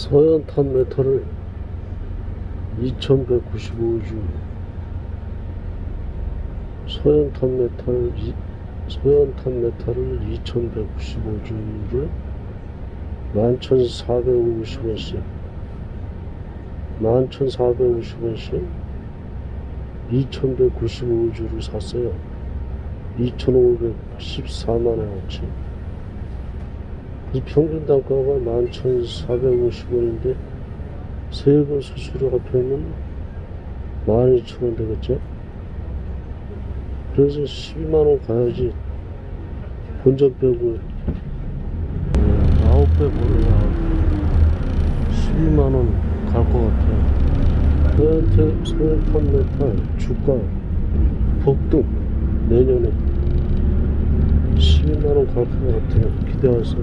서연탄 메탈을 2195주 서연탄 메탈 이- 서연탄 메탈을 2195주를 11,450원씩 11,450원씩 2,195주를 샀어요. 2,514만원어치 그래서 평균 단가가 11,450원인데 세금 수수료 합하면 12,000원 되겠죠? 그래서 12만원 가야지 본전 빼고 9배 벌어야 12만원 갈 것 같아요. 저한테 소형판 메탈 주가 폭등 내년에 12만원 갈 것 같아요. 기대해서